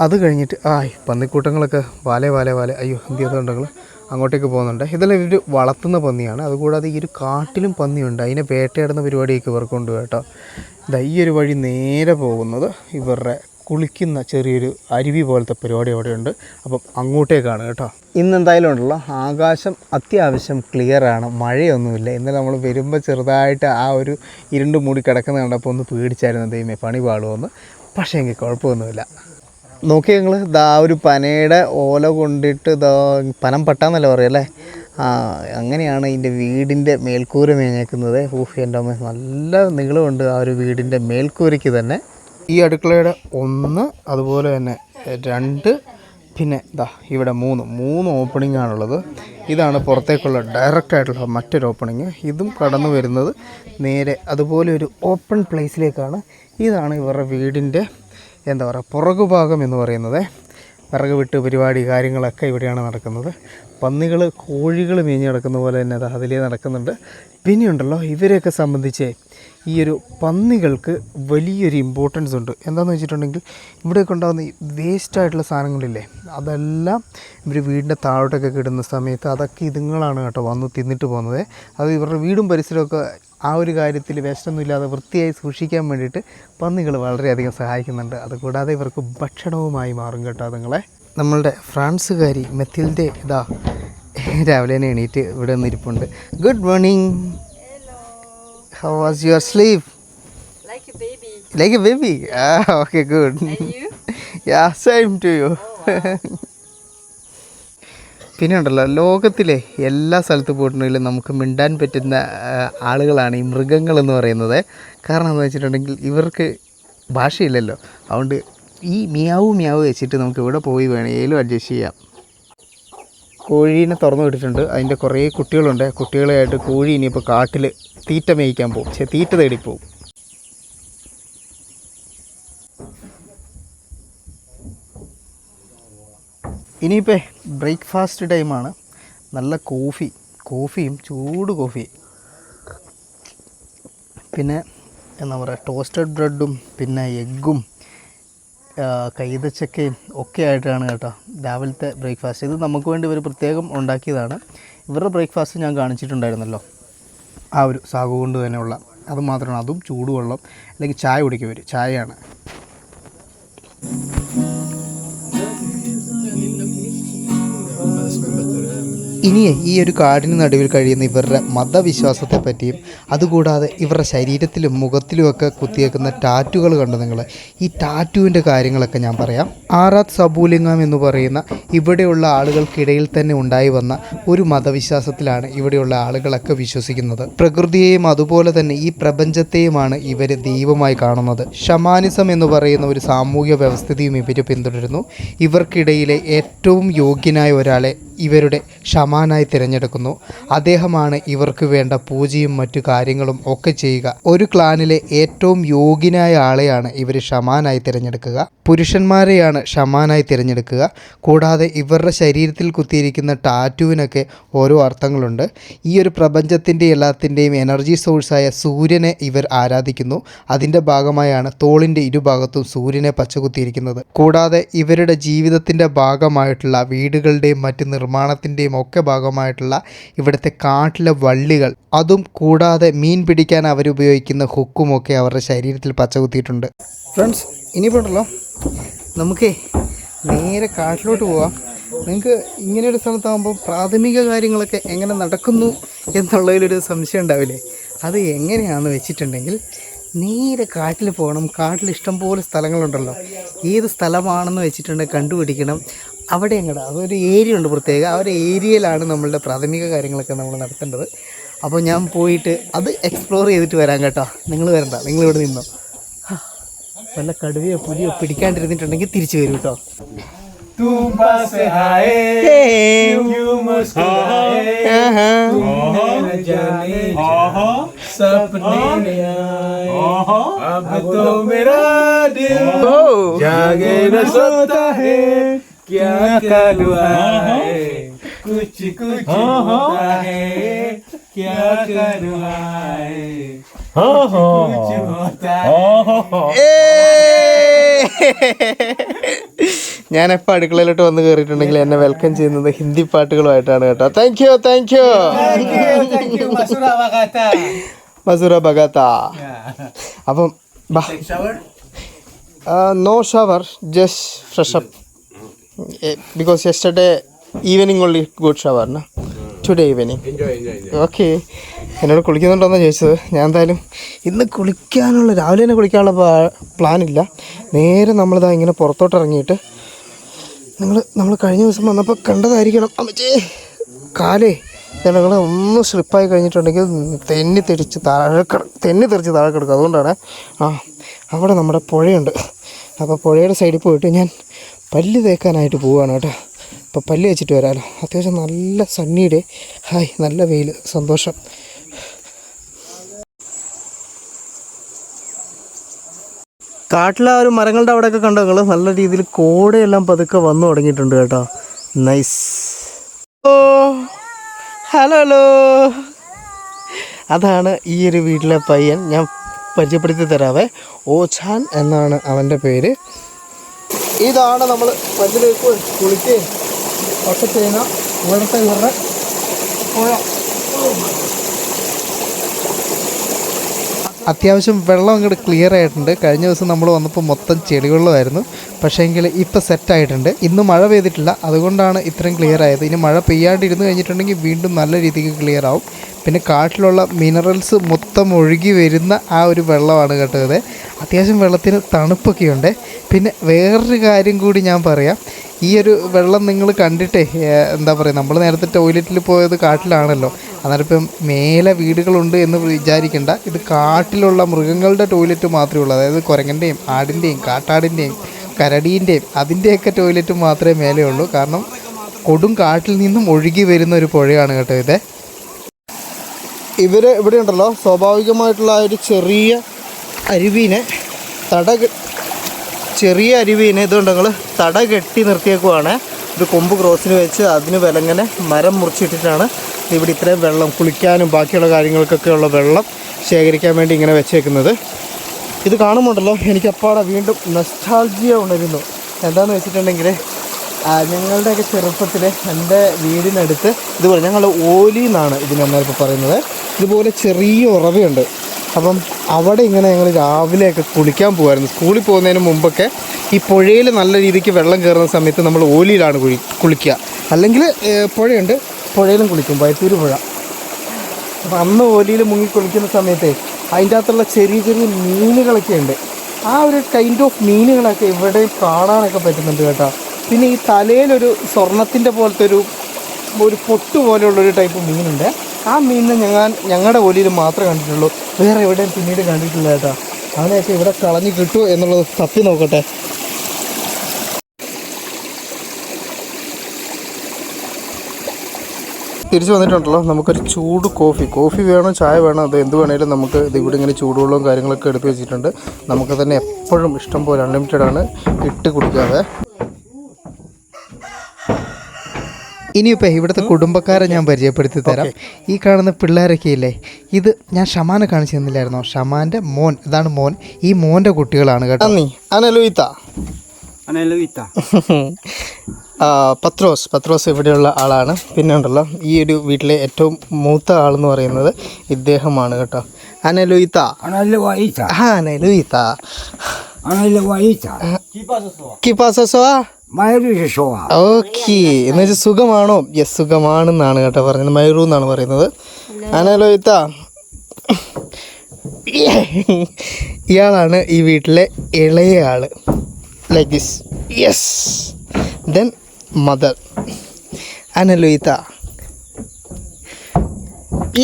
Speaker 1: അത് കഴിഞ്ഞിട്ട് ആയ് പന്നിക്കൂട്ടങ്ങളൊക്കെ വാലെ വാലെ വാലെ അയ്യോ എന്ത് അങ്ങോട്ടേക്ക് പോകുന്നുണ്ട്. ഇതെല്ലാം ഇവർ വളർത്തുന്ന പന്നിയാണ്. അതുകൂടാതെ ഈ ഒരു കാട്ടിലും പന്നിയുണ്ട്. അതിനെ വേട്ടയാടുന്ന പരിപാടിയൊക്കെ ഇവർക്കുണ്ട് കേട്ടോ. ഇതാ ഈ ഒരു വഴി നേരെ പോകുന്നത് ഇവരുടെ കുളിക്കുന്ന ചെറിയൊരു അരുവി പോലത്തെ പരിപാടി അവിടെയുണ്ട്. അപ്പം അങ്ങോട്ടേക്കാണ് കേട്ടോ. ഇന്ന് എന്തായാലും ഉണ്ടല്ലോ ആകാശം അത്യാവശ്യം ക്ലിയറാണ് മഴയൊന്നുമില്ല. ഇന്നലെ നമ്മൾ വരുമ്പോൾ ചെറുതായിട്ട് ആ ഒരു ഇരുണ്ട് മൂടി കിടക്കുന്ന കണ്ടപ്പോൾ ഒന്ന് പേടിച്ചായിരുന്നു ദൈവമേ പണി പാടുമെന്ന് പക്ഷേ എങ്കിൽ കുഴപ്പമൊന്നുമില്ല. നോക്കി ഞങ്ങൾ ദാ ഒരു പനയുടെ ഓല കൊണ്ടിട്ട് ദാ പനം പട്ടാന്നല്ല പറയല്ലേ ആ അങ്ങനെയാണ് ഇതിന്റെ വീടിന്റെ മേൽക്കൂര മേഞ്ഞേക്കുന്നത്. ഊഹ് എന്റെ അമ്മ നല്ല നീളമുണ്ട് ആ ഒരു വീടിന്റെ മേൽക്കൂരയ്ക്ക് തന്നെ. ഈ അടുക്കളയുടെ ഒന്ന് അതുപോലെ തന്നെ രണ്ട് പിന്നെ ഇതാ ഇവിടെ മൂന്ന്. മൂന്ന് ഓപ്പണിംഗ് ആണുള്ളത്. ഇതാണ് പുറത്തേക്കുള്ള ഡയറക്റ്റ് ആയിട്ടുള്ള മറ്റൊരു ഓപ്പണിങ് ഇതും കടന്നു വരുന്നത് നേരെ അതുപോലെ ഒരു ഓപ്പൺ പ്ലേസിലേക്കാണ് ഇതാണ് ഇവരുടെ വീടിന്റെ എന്താ പറയുക പുറകുഭാഗം എന്ന് പറയുന്നത്. വിറക് വിട്ട് പരിപാടി കാര്യങ്ങളൊക്കെ ഇവിടെയാണ് നടക്കുന്നത്. പന്നികൾ കോഴികൾ മേഞ്ഞ് നടക്കുന്ന പോലെ തന്നെ അത് അതിലേ നടക്കുന്നുണ്ട്. പിന്നെയുണ്ടല്ലോ ഇവരെയൊക്കെ സംബന്ധിച്ച് ഈ ഒരു പന്നികൾക്ക് വലിയൊരു ഇമ്പോർട്ടൻസ് ഉണ്ട്. എന്താണെന്ന് വെച്ചിട്ടുണ്ടെങ്കിൽ ഇവിടെയൊക്കെ ഉണ്ടാകുന്ന ഈ വേസ്റ്റ് ആയിട്ടുള്ള സാധനങ്ങളില്ലേ അതെല്ലാം ഇവർ വീടിന്റെ താഴോട്ടൊക്കെ കിടുന്ന സമയത്ത് അതൊക്കെ ഇതുങ്ങളാണ് കേട്ടോ വന്ന് തിന്നിട്ട് പോകുന്നത്. അത് ഇവരുടെ വീടും പരിസരമൊക്കെ ആ ഒരു കാര്യത്തിൽ വേസ്റ്റൊന്നും ഇല്ലാതെ വൃത്തിയായി സൂക്ഷിക്കാൻ വേണ്ടിയിട്ട് പന്നികൾ വളരെയധികം സഹായിക്കുന്നുണ്ട്. അതുകൂടാതെ ഇവർക്ക് ഭക്ഷണവുമായി മാറും കേട്ടോ അതുങ്ങളെ. നമ്മളുടെ ഫ്രാൻസുകാരി മെത്തിൽഡെ ഇതാ രാവിലെ എണീറ്റ് ഇവിടെ നിന്നിരിപ്പുണ്ട് good morning how was your sleep?
Speaker 3: Like a baby.
Speaker 1: Like a baby? Yeah. Ah, okay, good.
Speaker 3: And you? [LAUGHS]
Speaker 1: yeah, same to you. [LAUGHS] പിന്നെ ഉണ്ടല്ലോ ലോകത്തിലെ എല്ലാ സ്ഥലത്ത് പോയിട്ടുണ്ടെങ്കിലും നമുക്ക് മിണ്ടാൻ പറ്റുന്ന ആളുകളാണ് ഈ മൃഗങ്ങൾ എന്ന് പറയുന്നത് കാരണം എന്താണെന്ന് വെച്ചിട്ടുണ്ടെങ്കിൽ ഇവർക്ക് ഭാഷയില്ലല്ലോ അതുകൊണ്ട് ഈ മിയാവു മിയാവ് വെച്ചിട്ട് നമുക്ക് ഇവിടെ പോയി വേണമെങ്കിലും അഡ്ജസ്റ്റ് ചെയ്യാം കോഴീനെ തുറന്നു വിട്ടിട്ടുണ്ട് അതിന്റെ കുറേ കുട്ടികളുണ്ട് കുട്ടികളായിട്ട് കോഴി ഇനിയിപ്പോൾ കാട്ടിൽ തീറ്റ മേയിക്കാൻ പോകും. തീറ്റ തേടി പോകും. ഇനിയിപ്പോൾ ബ്രേക്ക്ഫാസ്റ്റ് ടൈമാണ്. നല്ല കോഫി കോഫിയും ചൂട് കോഫി. പിന്നെ എന്താ പറയുക ടോസ്റ്റഡ് ബ്രെഡും പിന്നെ എഗ്ഗും കൈതച്ചക്കയും ഒക്കെ ആയിട്ടാണ് കേട്ടോ രാവിലത്തെ ബ്രേക്ക്ഫാസ്റ്റ്. ഇത് നമുക്ക് വേണ്ടി ഇവർ പ്രത്യേകം ഉണ്ടാക്കിയതാണ്. ഇവരുടെ ബ്രേക്ക്ഫാസ്റ്റ് ഞാൻ കാണിച്ചിട്ടുണ്ടായിരുന്നല്ലോ. ആ ഒരു സാഗു കൊണ്ട് തന്നെയുള്ള അത് മാത്രമാണ്. അതും ചൂടുവെള്ളം അല്ലെങ്കിൽ ചായ കുടിക്കുക ഇവർ ചായയാണ്. ഇനി ഈ ഒരു കാടിന് നടുവിൽ കഴിയുന്ന ഇവരുടെ മതവിശ്വാസത്തെ പറ്റിയും അതുകൂടാതെ ഇവരുടെ ശരീരത്തിലും മുഖത്തിലുമൊക്കെ കുത്തിയേക്കുന്ന ടാറ്റുകൾ കണ്ടു നിങ്ങൾ. ഈ ടാറ്റുവിന്റെ കാര്യങ്ങളൊക്കെ ഞാൻ പറയാം. ആറാത്ത് സബൂലിംഗം എന്ന് പറയുന്ന ഇവിടെയുള്ള ആളുകൾക്കിടയിൽ തന്നെ ഉണ്ടായി വന്ന ഒരു മതവിശ്വാസത്തിലാണ് ഇവിടെയുള്ള ആളുകളൊക്കെ വിശ്വസിക്കുന്നത്. പ്രകൃതിയെയും അതുപോലെ തന്നെ ഈ പ്രപഞ്ചത്തെയുമാണ് ഇവർ ദൈവമായി കാണുന്നത്. ഷമാനിസം എന്ന് പറയുന്ന ഒരു സാമൂഹ്യ വ്യവസ്ഥിതിയും ഇവർ പിന്തുടരുന്നു. ഇവർക്കിടയിലെ ഏറ്റവും യോഗ്യനായ ഒരാളെ ഇവരുടെ ഷമാനായി തിരഞ്ഞെടുക്കുന്നു. അദ്ദേഹമാണ് ഇവർക്ക് വേണ്ട പൂജയും മറ്റു കാര്യങ്ങളും ഒക്കെ ചെയ്യുക. ഒരു ക്ലാനിലെ ഏറ്റവും യോഗ്യനായ ആളെയാണ് ഇവർ ഷമാനായി തിരഞ്ഞെടുക്കുക. പുരുഷന്മാരെയാണ് ഷമാനായി തിരഞ്ഞെടുക്കുക. കൂടാതെ ഇവരുടെ ശരീരത്തിൽ കുത്തിയിരിക്കുന്ന ടാറ്റുവിനൊക്കെ ഓരോ അർത്ഥങ്ങളുണ്ട്. ഈ ഒരു പ്രപഞ്ചത്തിന്റെ എല്ലാത്തിന്റെയും എനർജി സോഴ്സായ സൂര്യനെ ഇവർ ആരാധിക്കുന്നു. അതിന്റെ ഭാഗമായാണ് തോളിന്റെ ഇരുഭാഗത്തും സൂര്യനെ പച്ചകുത്തിയിരിക്കുന്നത്. കൂടാതെ ഇവരുടെ ജീവിതത്തിന്റെ ഭാഗമായിട്ടുള്ള വീടുകളുടെയും മറ്റ് നിർമ്മാണത്തിന്റെയും ഒക്കെ ഭാഗമായിട്ടുള്ള ഇവിടുത്തെ കാട്ടിലെ വള്ളികൾ. അതും കൂടാതെ മീൻ പിടിക്കാൻ അവരുപയോഗിക്കുന്ന ഹുക്കുമൊക്കെ അവരുടെ ശരീരത്തിൽ പച്ചകുത്തിയിട്ടുണ്ട്. ഫ്രണ്ട്സ് ഇനിയിപ്പോണ്ടല്ലോ. നമുക്ക് നേരെ കാട്ടിലോട്ട് പോവാം. നിങ്ങൾക്ക് ഇങ്ങനെയൊരു സ്ഥലത്താകുമ്പോൾ പ്രാഥമിക കാര്യങ്ങളൊക്കെ എങ്ങനെ നടക്കുന്നു എന്നുള്ളതിലൊരു സംശയം ഉണ്ടാവില്ലേ? അത് എങ്ങനെയാണെന്ന് വെച്ചിട്ടുണ്ടെങ്കിൽ നേരെ കാട്ടിൽ പോകണം. കാട്ടിൽ ഇഷ്ടംപോലെ സ്ഥലങ്ങളുണ്ടല്ലോ. ഏത് സ്ഥലമാണെന്ന് വെച്ചിട്ടുണ്ടെങ്കിൽ കണ്ടുപിടിക്കണം. അവിടെ എങ്ങടാ അതൊരു ഏരിയ ഉണ്ട് പ്രത്യേക ആ ഒരു ഏരിയയിലാണ് നമ്മളുടെ പ്രാഥമിക കാര്യങ്ങളൊക്കെ നമ്മൾ നടത്തേണ്ടത് അപ്പോൾ ഞാൻ പോയിട്ട് അത് എക്സ്പ്ലോർ ചെയ്തിട്ട് വരാം കേട്ടോ നിങ്ങൾ വരണ്ട നിങ്ങളിവിടെ നിന്നോ ഹാ, വല്ല കടുവയോ പുലിയോ പിടിക്കാണ്ടിരുന്നിട്ടുണ്ടെങ്കിൽ തിരിച്ചു വരും കേട്ടോ
Speaker 2: तुम पास आए यूं मुस्कुराए न जाने सपने में आए अब तो मेरा दिल जागे न सोता है क्या करूँ है कुछ कुछ होता है क्या करूँ है कुछ होता है
Speaker 1: ഞാൻ എപ്പോൾ അടുക്കളയിലോട്ട് വന്ന് കയറിയിട്ടുണ്ടെങ്കിൽ എന്നെ വെൽക്കം ചെയ്യുന്നത് ഹിന്ദി പാട്ടുകളുമായിട്ടാണ് കേട്ടോ thank you thank you
Speaker 2: Thank you, thank you, Masura Wakata.
Speaker 1: മസൂറ ബഗാത്ത അപ്പം ബാ
Speaker 2: Take shower?
Speaker 1: No shower just fresh up because yesterday evening only good shower na? Today evening okay എന്നോട് കുളിക്കുന്നുണ്ടോയെന്ന് ചോദിച്ചത്? ഞാൻ എന്തായാലും ഇന്ന് കുളിക്കാനുള്ള രാവിലെ തന്നെ കുളിക്കാനുള്ള പ്ലാൻ ഇല്ല നേരെ നമ്മളിതാ ഇങ്ങനെ പുറത്തോട്ട് ഇറങ്ങിയിട്ട് നിങ്ങൾ നമ്മൾ കഴിഞ്ഞ ദിവസം വന്നപ്പോൾ കണ്ടതായിരിക്കണം. അമ്മച്ചേ കാലേ. ഞങ്ങൾ ഒന്ന് സ്ലിപ്പായി കഴിഞ്ഞിട്ടുണ്ടെങ്കിൽ തെന്നി തിരിച്ച് താഴെ തെന്നി തിരിച്ച് താഴെ കിടക്കും. അതുകൊണ്ടാണ്. ആ അവിടെ നമ്മുടെ പുഴയുണ്ട്. അപ്പോൾ പുഴയുടെ സൈഡിൽ പോയിട്ട് ഞാൻ പല്ല് തേക്കാനായിട്ട് പോവുകയാണ് കേട്ടോ. അപ്പോൾ പല്ല് വെച്ചിട്ട് വരാമല്ലോ അത്യാവശ്യം നല്ല സണ്ണിയുടെ ഹായ് നല്ല വെയിൽ. സന്തോഷം. കാട്ടിലെ ആ ഒരു മരങ്ങളുടെ അവിടെയൊക്കെ കണ്ടോ നിങ്ങൾ? നല്ല രീതിയിൽ കോടയെല്ലാം പതുക്കെ വന്നു തുടങ്ങിയിട്ടുണ്ട് കേട്ടോ. നൈസ് ഓ ഹലോ ഹലോ അതാണ് ഈ ഒരു വീട്ടിലെ പയ്യൻ. ഞാൻ പരിചയപ്പെടുത്തി തരാവേ. ഓച്ചാൻ എന്നാണ് അവന്റെ പേര്. ഇതാണ് നമ്മൾ പല്ലിലേക്ക് കുളിക്കുകയും ഒക്കെ ചെയ്യുന്ന ഇവിടുത്തെ ഇവരുടെ പുഴ അത്യാവശ്യം വെള്ളം അങ്ങോട്ട് ക്ലിയർ ആയിട്ടുണ്ട്. കഴിഞ്ഞ ദിവസം നമ്മൾ വന്നപ്പോൾ മൊത്തം ചെളിവെള്ളമായിരുന്നു. പക്ഷേങ്കിൽ ഇപ്പോൾ സെറ്റായിട്ടുണ്ട് ഇന്ന് മഴ പെയ്തിട്ടില്ല. അതുകൊണ്ടാണ് ഇത്രയും ക്ലിയർ ആയത്. ഇനി മഴ പെയ്യാണ്ടിരുന്ന് കഴിഞ്ഞിട്ടുണ്ടെങ്കിൽ വീണ്ടും നല്ല രീതിക്ക് ക്ലിയർ ആവും. പിന്നെ കാട്ടിലുള്ള മിനറൽസ് മൊത്തം ഒഴുകി വരുന്ന ആ ഒരു വെള്ളമാണ് കേട്ടത് അത്യാവശ്യം വെള്ളത്തിന് തണുപ്പൊക്കെ ഉണ്ട്. പിന്നെ വേറൊരു കാര്യം കൂടി ഞാൻ പറയാം. ഈ ഒരു വെള്ളം നിങ്ങൾ കണ്ടിട്ടേ എന്താ പറയുക നമ്മൾ നേരത്തെ ടോയ്ലറ്റിൽ പോയത് കാട്ടിലാണല്ലോ. അന്നേരം ഇപ്പം മേലെ വീടുകളുണ്ട് എന്ന് വിചാരിക്കേണ്ട. ഇത് കാട്ടിലുള്ള മൃഗങ്ങളുടെ ടോയ്ലറ്റ് മാത്രമേ ഉള്ളൂ അതായത് കുരങ്ങന്റെയും ആടിന്റെയും കാട്ടാടിന്റെയും കരടീന്റെയും അതിന്റെയൊക്കെ ടോയ്ലറ്റ് മാത്രമേ മേലേ ഉള്ളൂ. കാരണം കൊടും കാട്ടിൽ നിന്നും ഒഴുകി വരുന്ന ഒരു പുഴയാണ് കേട്ടോ ഇത്. ഇവർ ഇവിടെ ഉണ്ടല്ലോ. സ്വാഭാവികമായിട്ടുള്ള ഒരു ചെറിയ അരുവീനെ തട ചെറിയ അരുവീനെ ഇതുകൊണ്ട് നിങ്ങൾ തട കെട്ടി നിർത്തിയേക്കുവാണ്. ഒരു കൊമ്പ് ക്രോസിന് വെച്ച് അതിന് വിലങ്ങനെ മരം മുറിച്ചിട്ടിട്ടാണ് ഇവിടെ ഇത്രയും വെള്ളം കുളിക്കാനും ബാക്കിയുള്ള കാര്യങ്ങൾക്കൊക്കെ ഉള്ള വെള്ളം ശേഖരിക്കാൻ വേണ്ടി ഇങ്ങനെ വെച്ചേക്കുന്നത്. ഇത് കാണുമ്പോണ്ടല്ലോ എനിക്ക് അപ്പാടെ വീണ്ടും നസ്റ്റാൾജിയ ഉണരുന്നു. എന്താണെന്ന് വെച്ചിട്ടുണ്ടെങ്കിൽ ഞങ്ങളുടെയൊക്കെ ചെറുപ്പത്തിൽ എന്റെ വീടിനടുത്ത് ഇതുപോലെ ഞങ്ങൾ ഓലി എന്നാണ് ഇതിനെന്നാലിപ്പോൾ പറയുന്നത്. ഇതുപോലെ ചെറിയ ഉറവയുണ്ട്. അപ്പം അവിടെ ഇങ്ങനെ ഞങ്ങൾ രാവിലെയൊക്കെ കുളിക്കാൻ പോകുമായിരുന്നു സ്കൂളിൽ പോകുന്നതിന് മുമ്പൊക്കെ ഈ പുഴയിൽ നല്ല രീതിക്ക് വെള്ളം കയറുന്ന സമയത്ത് നമ്മൾ ഓലിയിലാണ് കുഴി കുളിക്കുക. അല്ലെങ്കിൽ പുഴയുണ്ട്. പുഴയിലും കുളിക്കും. വയത്തൂര് പുഴ. അപ്പം അന്ന് ഓലിയിൽ മുങ്ങി കുളിക്കുന്ന സമയത്തെ അതിന്റെ അകത്തുള്ള ചെറിയ ചെറിയ മീനുകളൊക്കെ ഉണ്ട്. ആ ഒരു കൈൻഡ് ഓഫ് മീനുകളൊക്കെ ഇവിടെ കാണാനൊക്കെ പറ്റുന്നുണ്ട് കേട്ടോ. പിന്നെ ഈ തലയിലൊരു സ്വർണത്തിന്റെ പോലത്തെ ഒരു ഒരു പൊട്ട് പോലെയുള്ളൊരു ടൈപ്പ് മീനുണ്ട്. ആ മീനിനെ ഞങ്ങൾ ഞങ്ങളുടെ ഓലിയിൽ മാത്രമേ കണ്ടിട്ടുള്ളൂ. വേറെ എവിടെയും പിന്നീട് കണ്ടിട്ടില്ല കേട്ടോ അവനെയൊക്കെ ഇവിടെ കളഞ്ഞ് കിട്ടുമോ എന്നുള്ളത് തപ്പി നോക്കട്ടെ. തിരിച്ചു വന്നിട്ടുണ്ടല്ലോ നമുക്കൊരു ചൂട് കോഫി. കോഫി വേണോ ചായ വേണോ അത് എന്ത് വേണേലും നമുക്ക് ഇത് ഇവിടെ ഇങ്ങനെ ചൂടുവെള്ളവും കാര്യങ്ങളൊക്കെ എടുത്ത് വെച്ചിട്ടുണ്ട്. നമുക്ക് തന്നെ എപ്പോഴും ഇഷ്ടം പോലെ അൺലിമിറ്റഡ് ആണ് ഇട്ട് കുടിക്കാതെ. ഇനിയിപ്പോൾ ഇവിടുത്തെ കുടുംബക്കാരെ ഞാൻ പരിചയപ്പെടുത്തി തരാം. ഈ കാണുന്ന പിള്ളേരൊക്കെ ഇല്ലേ? ഇത് ഞാൻ ഷമാനെ കാണിച്ചു തന്നില്ലായിരുന്നോ? ഷമാന്റെ മോൻ. ഇതാണ് മോൻ. ഈ മോന്റെ കുട്ടികളാണ് കേട്ടോ. അനലുയിത്ത. പത്രോസ്. പത്രോസ് ഇവിടെയുള്ള ആളാണ്. പിന്നെ ഉണ്ടല്ലോ ഈ ഒരു വീട്ടിലെ ഏറ്റവും മൂത്ത ആളെന്ന് പറയുന്നത് ഇദ്ദേഹമാണ് കേട്ടോ. അനലുയിത്ത.
Speaker 4: അനലുയിത്ത.
Speaker 1: ആ അനലുയിത്ത.
Speaker 4: Analuita. Mayroon soa.
Speaker 1: ഓക്കെ എന്ന് വെച്ചാൽ സുഖമാണോ? യെസ് സുഖമാണെന്നാണ് കേട്ടോ പറഞ്ഞത്. മയൂറു എന്നാണ് പറയുന്നത്. അനലോയിത്ത ഇയാളാണ് ഈ വീട്ടിലെ ഇളയ ആൾ like this yes then mother അനലോയിത്ത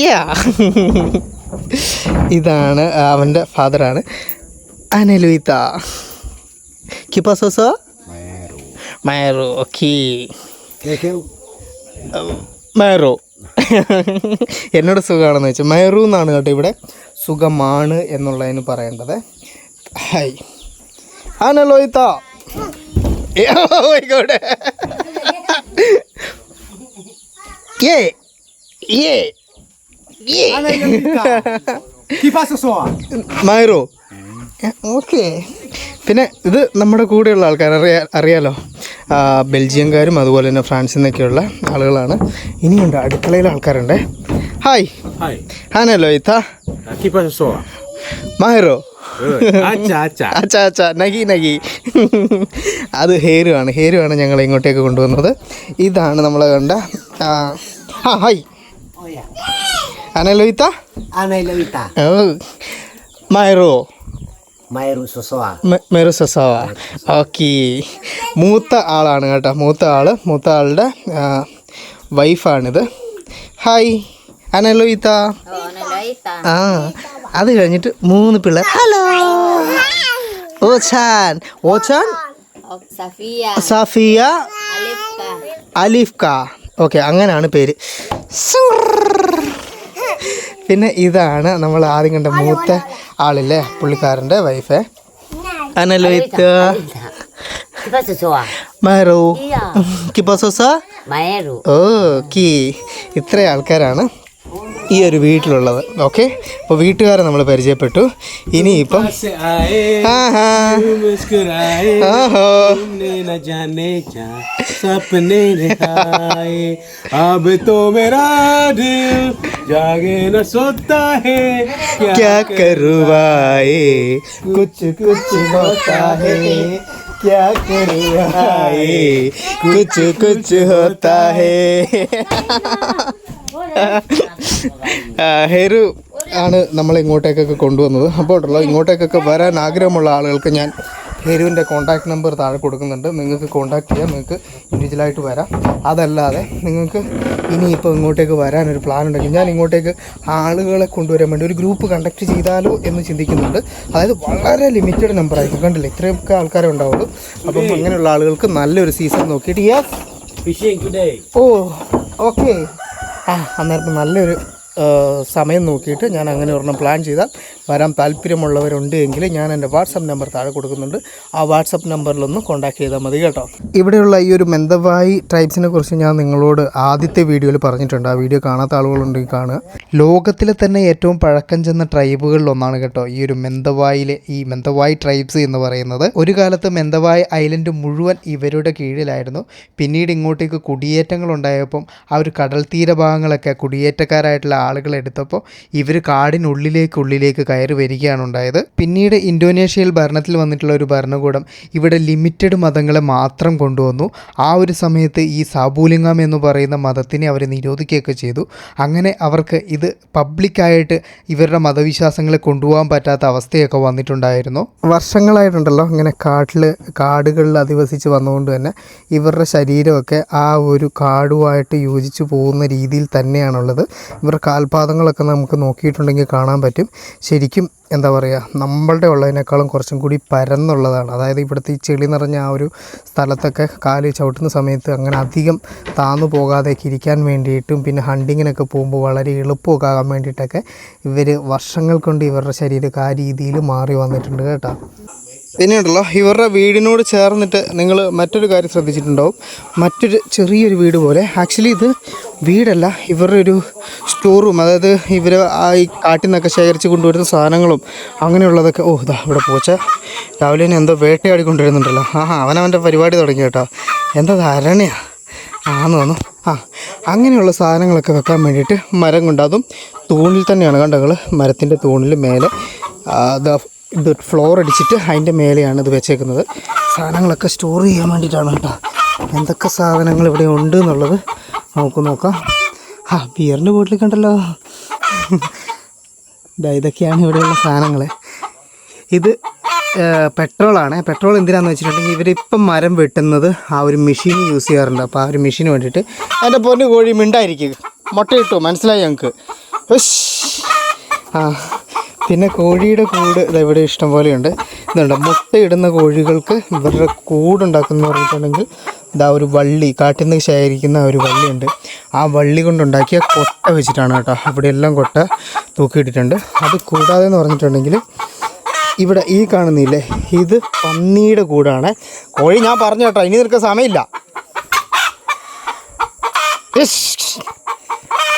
Speaker 1: യാ ഇതാണ് അവന്റെ ഫാദറാണ് അനലുയിത്ത കിപ്പാസോസോ
Speaker 4: Mayroon.
Speaker 1: Okay
Speaker 4: Kekeu.
Speaker 1: മയറു എന്നോട് സുഖമാണെന്ന് വെച്ചാൽ മയറു എന്നാണ് കേട്ടോ ഇവിടെ സുഖമാണ് എന്നുള്ളതിന് പറയേണ്ടത്. ഹായ് ആണല്ലോ ഇത്ത ഏ ഏ ഏ. മയറു ഓക്കെ പിന്നെ ഇത് നമ്മുടെ കൂടെയുള്ള ആൾക്കാർ അറിയാ അറിയാലോ? ബെൽജിയംകാരും അതുപോലെ തന്നെ ഫ്രാൻസിൽ നിന്നൊക്കെയുള്ള ആളുകളാണ്. ഇനിയുണ്ട് അടുക്കളയിലെ ആൾക്കാരുണ്ട്. ഹായ്
Speaker 2: ഹായ്
Speaker 1: ഹാനല്ലോ ഇത്ത
Speaker 2: മാഹിറോ.
Speaker 1: അച്ഛാ അച്ഛാ നഗി നഗി അത് ഹേരുവാണ്. ഹേരുവാണ് ഞങ്ങൾ ഇങ്ങോട്ടേക്ക് കൊണ്ടുവന്നത്. ഇതാണ് നമ്മൾ കണ്ട ആ ഹായ് അനലോയിത്ത
Speaker 4: അനലോയിത്ത.
Speaker 1: ഓ മയറോ
Speaker 4: Mayro Sosoa.
Speaker 1: മെറു സസാവ. ഓക്കെ. മൂത്ത ആളാണ് കേട്ടോ. മൂത്ത ആൾ മൂത്ത ആളുടെ വൈഫാണിത്. ഹായ്. അനലോയിത്ത ആ അത് കഴിഞ്ഞിട്ട് മൂന്ന് പിള്ളേർ ഹലോ. ഓച്ചാൻ. ഓച്ചാൻ. സഫിയ. അലിഫ്ക. ഓക്കെ അങ്ങനെയാണ് പേര്. സുർ. പിന്നെ ഇതാണ് നമ്മൾ ആദ്യം കണ്ട മൂത്ത ആളില്ലേ? പുള്ളിക്കാരന്റെ വൈഫ് അനലോയിത്ത. കിപ്പോസോസ
Speaker 5: Maero.
Speaker 1: ഓക്കെ ഇത്ര ആൾക്കാരാണ്. ഈ ഒരു വീട്ടിലുള്ളത് ഓക്കെ അപ്പോൾ വീട്ടുകാരെ നമ്മൾ പരിചയപ്പെട്ടു ഇനിയിപ്പം
Speaker 2: Se ae,
Speaker 1: ആഹാ
Speaker 2: मुस्कुराए,
Speaker 1: ആഹോ
Speaker 2: तुमने न जाने क्या सपने दिखाए अब तो मेरा दिल जागे न सोता है
Speaker 1: क्या करवाए कुछ कुछ होता है क्या करवाए कुछ कुछ होता है ഹെരു ആണ് നമ്മൾ ഇങ്ങോട്ടേക്കൊക്കെ കൊണ്ടുവന്നത്. അപ്പോൾ ഉണ്ടല്ലോ ഇങ്ങോട്ടേക്കൊക്കെ വരാൻ ആഗ്രഹമുള്ള ആളുകൾക്ക് ഞാൻ ഹെരുവിന്റെ കോൺടാക്ട് നമ്പർ താഴെ കൊടുക്കുന്നുണ്ട്. നിങ്ങൾക്ക് കോൺടാക്ട് ചെയ്യാം നിങ്ങൾക്ക് ഇൻഡിവിജ്വലായിട്ട് വരാം. അതല്ലാതെ നിങ്ങൾക്ക് ഇനിയിപ്പോൾ ഇങ്ങോട്ടേക്ക് വരാനൊരു പ്ലാൻ ഉണ്ടെങ്കിൽ ഞാൻ ഇങ്ങോട്ടേക്ക് ആളുകളെ കൊണ്ടുവരാൻ വേണ്ടി ഒരു ഗ്രൂപ്പ് കണ്ടക്ട് ചെയ്താലോ എന്ന് ചിന്തിക്കുന്നുണ്ട്. അതായത് വളരെ ലിമിറ്റഡ് നമ്പർ ആയിരിക്കും. കണ്ടില്ല ഇത്രയൊക്കെ ആൾക്കാരെ ഉണ്ടാവുള്ളൂ. അപ്പം അങ്ങനെയുള്ള ആളുകൾക്ക് നല്ലൊരു സീസൺ നോക്കിയിട്ട് യെസ് ഓ ഓക്കെ അന്നേരത്ത് നല്ലൊരു സമയം നോക്കിയിട്ട് ഞാൻ അങ്ങനെ ഒരെണ്ണം പ്ലാൻ ചെയ്താൽ വരാൻ താല്പര്യമുള്ളവരുണ്ട് എങ്കിൽ ഞാൻ എന്റെ വാട്സപ്പ് നമ്പർ താഴെ കൊടുക്കുന്നുണ്ട്. ആ വാട്സപ്പ് നമ്പറിലൊന്ന് കോൺടാക്ട് ചെയ്താൽ മതി കേട്ടോ. ഇവിടെയുള്ള ഈ ഒരു മെന്തവായി ട്രൈബ്സിനെ കുറിച്ച് ഞാൻ നിങ്ങളോട് ആദ്യത്തെ വീഡിയോയിൽ പറഞ്ഞിട്ടുണ്ട്. ആ വീഡിയോ കാണാത്ത ആളുകളുണ്ടെങ്കിൽ കാണുക. ലോകത്തിലെ തന്നെ ഏറ്റവും പഴക്കം ചെന്ന ട്രൈബുകളിൽ ഒന്നാണ് കേട്ടോ ഈ ഒരു മെന്തവായിലെ ഈ മെന്തവായി ട്രൈബ്സ് എന്ന് പറയുന്നത്. ഒരു കാലത്ത് മെന്തവായി ഐലൻഡ് മുഴുവൻ ഇവരുടെ കീഴിലായിരുന്നു. പിന്നീട് ഇങ്ങോട്ടേക്ക് കുടിയേറ്റങ്ങൾ ഉണ്ടായപ്പം ആ ഒരു കടൽ തീരഭാഗങ്ങളൊക്കെ കുടിയേറ്റക്കാരായിട്ടുള്ള ആളുകൾ എടുത്തപ്പോൾ ഇവർ കാടിനുള്ളിലേക്ക് ഉള്ളിലേക്ക് കയറി വരികയാണ് ഉണ്ടായത്. പിന്നീട് ഇന്തോനേഷ്യയിൽ ഭരണത്തിൽ വന്നിട്ടുള്ള ഒരു ഭരണകൂടം ഇവിടെ ലിമിറ്റഡ് മതങ്ങളെ മാത്രം കൊണ്ടുവന്നു. ആ ഒരു സമയത്ത് ഈ സാബൂലിംഗം എന്ന് പറയുന്ന മതത്തിനെ അവർ നിരോധിക്കുകയൊക്കെ ചെയ്തു. അങ്ങനെ അവർക്ക് ഇത് പബ്ലിക്കായിട്ട് ഇവരുടെ മതവിശ്വാസങ്ങളെ കൊണ്ടുപോകാൻ പറ്റാത്ത അവസ്ഥയൊക്കെ വന്നിട്ടുണ്ടായിരുന്നു. വർഷങ്ങളായിട്ടുണ്ടല്ലോ ഇങ്ങനെ കാട്ടിൽ കാടുകളിൽ അധിവസിച്ച് വന്നുകൊണ്ട് തന്നെ ഇവരുടെ ശരീരമൊക്കെ ആ ഒരു കാടുമായിട്ട് യോജിച്ച് പോകുന്ന രീതിയിൽ തന്നെയാണുള്ളത്. ഇവരുടെ കാൽപാദങ്ങളൊക്കെ നമുക്ക് നോക്കിയിട്ടുണ്ടെങ്കിൽ കാണാൻ പറ്റും. ശരിക്കും എന്താ പറയുക നമ്മളുടെ ഉള്ളതിനേക്കാളും കുറച്ചും കൂടി പരന്നുള്ളതാണ്. അതായത് ഇവിടുത്തെ ഈ ചെളി നിറഞ്ഞ ആ ഒരു സ്ഥലത്തൊക്കെ കാൽ ചവിട്ടുന്ന സമയത്ത് അങ്ങനെ അധികം താന്നു പോകാതെയൊക്കെ ഇരിക്കാൻ വേണ്ടിയിട്ടും പിന്നെ ഹണ്ടിങ്ങിനൊക്കെ പോകുമ്പോൾ വളരെ എളുപ്പമൊക്കെ ആകാൻ വേണ്ടിയിട്ടൊക്കെ ഇവർ വർഷങ്ങൾ കൊണ്ട് ഇവരുടെ ശരീരമൊക്കെ ആ രീതിയിൽ മാറി വന്നിട്ടുണ്ട് കേട്ടോ. പിന്നെയുണ്ടല്ലോ ഇവരുടെ വീടിനോട് ചേർന്നിട്ട് നിങ്ങൾ മറ്റൊരു കാര്യം ശ്രദ്ധിച്ചിട്ടുണ്ടാവും. മറ്റൊരു ചെറിയൊരു വീട് പോലെ ആക്ച്വലി ഇത് വീടല്ല ഇവരുടെ ഒരു സ്റ്റോർ റൂം അതായത് ഇവർ ഈ കാട്ടിൽ നിന്നൊക്കെ ശേഖരിച്ച് കൊണ്ടുവരുന്ന സാധനങ്ങളും അങ്ങനെയുള്ളതൊക്കെ. ഓ ഇതാ ഇവിടെ പോച്ച. രാവിലെ തന്നെ എന്തോ വേട്ടയാടി കൊണ്ടുവരുന്നുണ്ടല്ലോ. ആ അവനവന്റെ പരിപാടി തുടങ്ങി കേട്ടോ. എന്താ ധാരണയാ ആന്ന് തോന്നുന്നു. ആ അങ്ങനെയുള്ള സാധനങ്ങളൊക്കെ വെക്കാൻ വേണ്ടിയിട്ട് മരം കൊണ്ട് അതും തൂണിൽ തന്നെയാണ്. കണ്ടങ്ങൾ മരത്തിന്റെ തൂണിൽ മേലെ ഇത് ഫ്ലോർ അടിച്ചിട്ട് അതിന്റെ മേലെയാണ് ഇത് വെച്ചേക്കുന്നത്. സാധനങ്ങളൊക്കെ സ്റ്റോർ ചെയ്യാൻ വേണ്ടിയിട്ടാണ് കേട്ടോ. എന്തൊക്കെ സാധനങ്ങൾ ഇവിടെ ഉണ്ട് എന്നുള്ളത് നമുക്ക് നോക്കാം. ആ ബിയറിന്റെ ബോട്ടിൽ കണ്ടല്ലോ [LAUGHS] ഇതൊക്കെയാണ് ഇവിടെയുള്ള സാധനങ്ങൾ ഇത് പെട്രോളാണ്. പെട്രോൾ എന്തിനാണെന്ന് വെച്ചിട്ടുണ്ടെങ്കിൽ ഇവരിപ്പം മരം വെട്ടുന്നത് ആ ഒരു മെഷീൻ യൂസ് ചെയ്യാറുണ്ട്. അപ്പോൾ ആ ഒരു മെഷീന് വേണ്ടിയിട്ട് എന്റെ പൊന്ന് കോഴി മിണ്ടായിരിക്കും. മുട്ട ഇട്ടു മനസ്സിലായി ഞങ്ങൾക്ക് ആ പിന്നെ കോഴിയുടെ കൂട് ഇവിടെ ഇഷ്ടം പോലെയുണ്ട്. ഇതുണ്ട്. മുട്ടയിടുന്ന കോഴികൾക്ക് ഇവരുടെ കൂടുണ്ടാക്കുന്ന പറഞ്ഞിട്ടുണ്ടെങ്കിൽ ഇതാ ഒരു വള്ളി കാട്ടിൽ നിന്ന് ശേഖരിക്കുന്ന ഒരു വള്ളിയുണ്ട്. ആ വള്ളി കൊണ്ടുണ്ടാക്കിയ കൊട്ട വെച്ചിട്ടാണ് കേട്ടോ. ഇവിടെ എല്ലാം കൊട്ട തൂക്കിയിട്ടിട്ടുണ്ട്. അത് കൂടാതെ എന്ന് പറഞ്ഞിട്ടുണ്ടെങ്കിൽ ഇവിടെ ഈ കാണുന്നില്ലേ ഇത് പന്നിയുടെ കൂടാണ്. കോഴി ഞാൻ പറഞ്ഞു കേട്ടോ ഇനി നിൽക്കാൻ സമയമില്ല.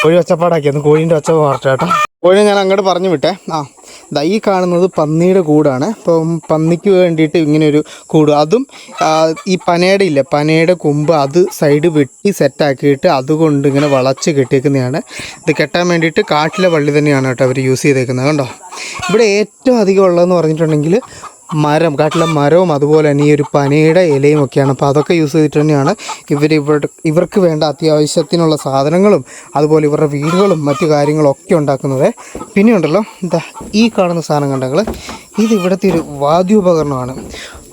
Speaker 1: കോഴി ഒച്ചപ്പാടാക്കി ഒന്ന് കോഴീന്റെ ഒച്ച പറഞ്ഞു കേട്ടോ. കോഴിയെ ഞാൻ അങ്ങോട്ട് പറഞ്ഞു വിട്ടേ. ആ. ദാ ഈ കാണുന്നത് പന്നിയുടെ കൂടാണ്. അപ്പം പന്നിക്ക് വേണ്ടിയിട്ട് ഇങ്ങനെയൊരു കൂട്. അതും ഈ പനയുടെ ഇല്ല പനയുടെ കൊമ്പ് അത് സൈഡ് വെട്ടി സെറ്റാക്കിയിട്ട് അതുകൊണ്ട് ഇങ്ങനെ വളച്ച് കെട്ടിയേക്കുന്നതാണ്. ഇത് കെട്ടാൻ വേണ്ടിയിട്ട് കാട്ടിലെ വള്ളി തന്നെയാണ് കേട്ടോ അവർ യൂസ് ചെയ്തേക്കുന്നത്. കണ്ടോ? ഇവിടെ ഏറ്റവും അധികം ഉള്ളതെന്ന് പറഞ്ഞിട്ടുണ്ടെങ്കിൽ മരം കാട്ടിലെ മരവും അതുപോലെ തന്നെ ഈ ഒരു പനയുടെ ഇലയും ഒക്കെയാണ്. അപ്പോൾ അതൊക്കെ യൂസ് ചെയ്തിട്ട് തന്നെയാണ് ഇവർ ഇവർക്ക് വേണ്ട അത്യാവശ്യത്തിനുള്ള സാധനങ്ങളും അതുപോലെ ഇവരുടെ വീടുകളും മറ്റു കാര്യങ്ങളും ഒക്കെ ഉണ്ടാക്കുന്നത്. പിന്നെ ഉണ്ടല്ലോ എന്താ ഈ കാണുന്ന സാധനം കണ്ടെങ്കിൽ ഇത് ഇവിടുത്തെ ഒരു വാദ്യോപകരണമാണ്.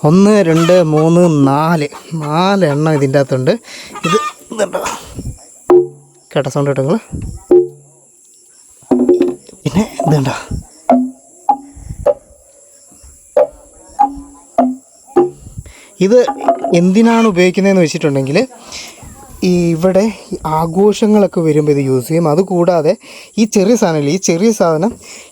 Speaker 1: ഒന്ന് രണ്ട് മൂന്ന് നാല്. നാല് എണ്ണം ഇതിന്റെ അകത്തുണ്ട്. ഇത് ഇതുണ്ടോ? കേട്ട സൗണ്ട് കേട്ടോ പിന്നെ ഇതുണ്ടോ? ഇത് എന്തിനാണ് ഉപയോഗിക്കുന്നതെന്ന് വെച്ചിട്ടുണ്ടെങ്കിൽ ഈ ഇവിടെ ആഘോഷങ്ങളൊക്കെ വരുമ്പോൾ ഇത് യൂസ് ചെയ്യും. അതുകൂടാതെ ഈ ചെറിയ സാധനമില്ല ഈ ചെറിയ സാധനം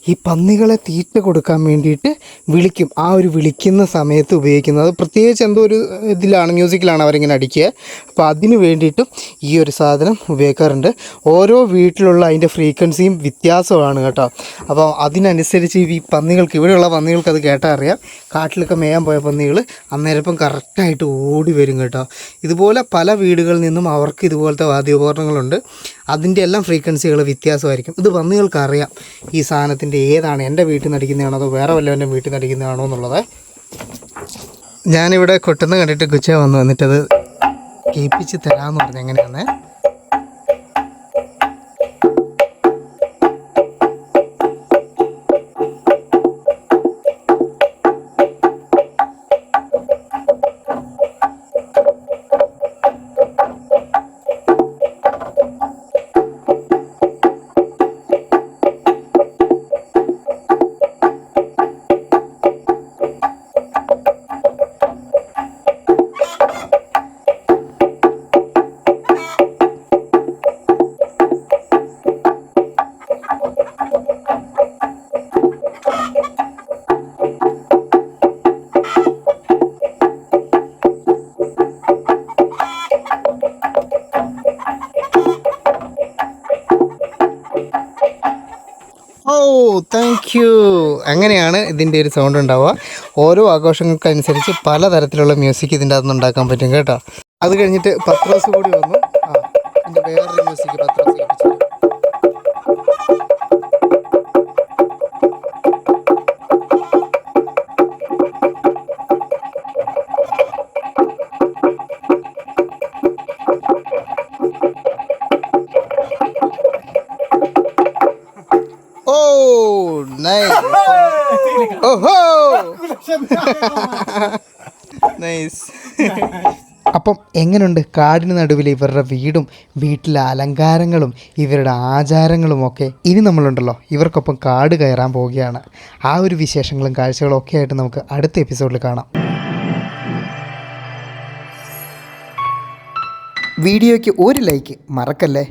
Speaker 1: ഈ പന്നികളെ തീറ്റ കൊടുക്കാൻ വേണ്ടിയിട്ട് വിളിക്കും. ആ ഒരു വിളിക്കുന്ന സമയത്ത് ഉപയോഗിക്കുന്നത്. പ്രത്യേകിച്ച് എന്തോ ഒരു ഇതിലാണ് മ്യൂസിക്കിലാണ് അവരിങ്ങനെ അടിക്കുക. അപ്പോൾ അതിന് വേണ്ടിയിട്ടും ഈ ഒരു സാധനം ഉപയോഗിക്കാറുണ്ട്. ഓരോ വീട്ടിലുള്ള അതിന്റെ ഫ്രീക്വൻസിയും വ്യത്യാസമാണ് കേട്ടോ. അപ്പോൾ അതിനനുസരിച്ച് ഈ പന്നികൾക്ക് ഇവിടെയുള്ള പന്നികൾക്ക് അത് കേട്ടാൽ അറിയാം. കാട്ടിലൊക്കെ മേയാൻ പോയ പന്നികൾ അന്നേരപ്പം കറക്റ്റായിട്ട് ഓടി വരും കേട്ടോ. ഇതുപോലെ പല വീടുകളിൽ നിന്നും അവർക്ക് ഇതുപോലത്തെ വാദ്യോപകരണങ്ങളുണ്ട്. അതിന്റെ എല്ലാം ഫ്രീക്വൻസികൾ വ്യത്യാസമായിരിക്കും. ഇത് പന്നികൾക്ക് അറിയാം ഈ സാധനത്തിന്റെ ഏതാണ് എന്റെ വീട്ടിൽ നിന്ന് അടിക്കുന്നതാണോ അതോ വേറെ വല്ലവന്റെ വീട്ടിൽ നിന്ന് അടിക്കുന്നതാണോ എന്നുള്ളത് ഞാനിവിടെ കൊട്ടുന്ന കണ്ടിട്ട് കുച്ച വന്നു. എന്നിട്ടത് കേൾപ്പിച്ച് തരാമെന്ന് പറഞ്ഞു എങ്ങനെയാണേ താങ്ക് യു. അങ്ങനെയാണ് ഇതിന്റെ ഒരു സൗണ്ട് ഉണ്ടാവുക. ഓരോ ആഘോഷങ്ങൾക്കനുസരിച്ച് പലതരത്തിലുള്ള മ്യൂസിക് ഇതിന്റെ അകത്ത് ഉണ്ടാക്കാൻ പറ്റും കേട്ടോ. അത് കഴിഞ്ഞിട്ട് പത്രോസ് കൂടി വന്നു. ആ ഇതിന്റെ വേറൊരു മ്യൂസിക് പത്രോസ്. [LAUGHS] നൈസ് അപ്പം എങ്ങനെയുണ്ട് കാടിന് നടുവിൽ ഇവരുടെ വീടും വീട്ടിലെ അലങ്കാരങ്ങളും ഇവരുടെ ആചാരങ്ങളും ഒക്കെ? ഇനി നമ്മളുണ്ടല്ലോ. ഇവർക്കൊപ്പം കാട് കയറാൻ പോവുകയാണ്. ആ ഒരു വിശേഷങ്ങളും കാഴ്ചകളും ഒക്കെ ആയിട്ട് നമുക്ക് അടുത്ത എപ്പിസോഡിൽ കാണാം. വീഡിയോയ്ക്ക് ഒരു ലൈക്ക് മറക്കല്ലേ?